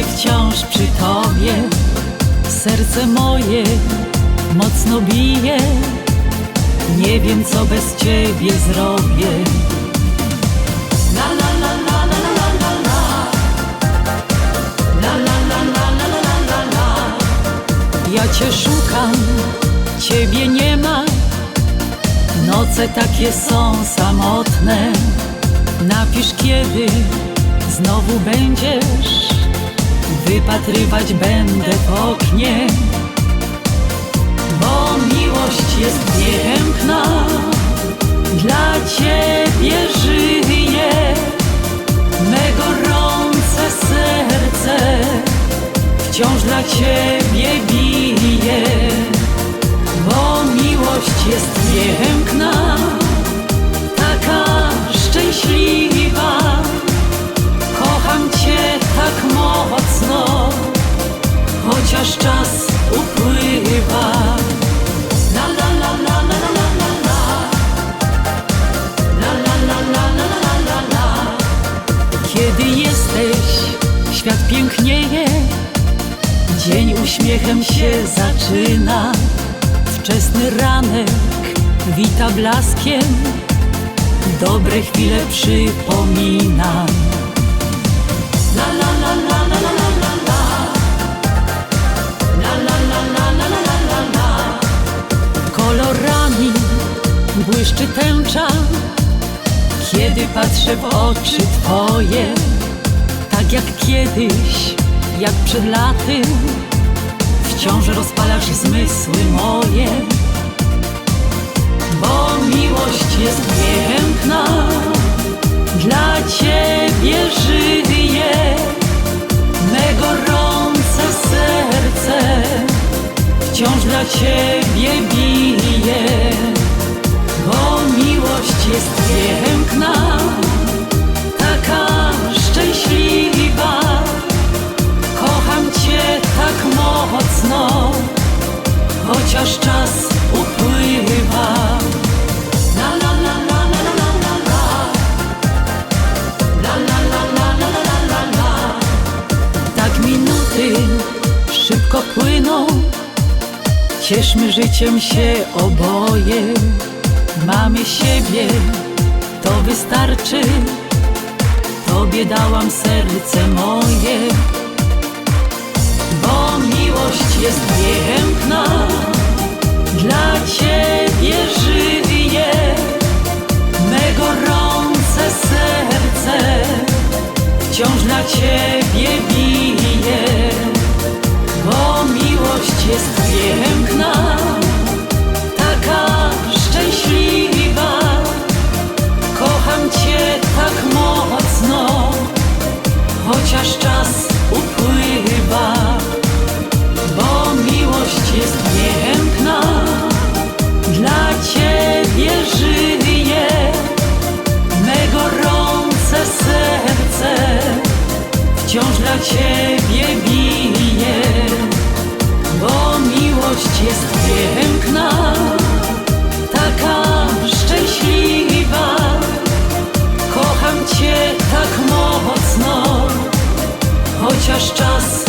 Moje wciąż przy tobie, serce moje mocno bije. Nie wiem, co bez ciebie zrobię. Ja cię szukam, ciebie nie ma. Noce takie są samotne. Napisz kiedy znowu będziesz. Wypatrywać będę w oknie. Bo miłość jest piękna, dla ciebie żyję. Me gorące serce wciąż dla ciebie bije. Bo miłość jest piękna, nasz czas upływa Kiedy jesteś, świat pięknieje Dzień uśmiechem się zaczyna Wczesny ranek wita blaskiem Dobre chwile przypomina Kolorami błyszczy tęcza, kiedy patrzę w oczy twoje, tak jak kiedyś, jak przed laty, wciąż rozpalasz zmysły moje, bo miłość jest piękna, dla ciebie żyję, me gorące serce. Wciąż dla ciebie bije, bo miłość jest piękna, taka szczęśliwa. Kocham cię tak mocno, chociaż czas upływa. Szybko płyną Cieszmy życiem się oboje. Mamy siebie, to wystarczy. Tobie dałam serce moje. Bo miłość jest piękna, dla ciebie żyję. Ciebie bije. Bo miłość jest piękna, taka szczęśliwa. Kocham cię tak mocno, chociaż czas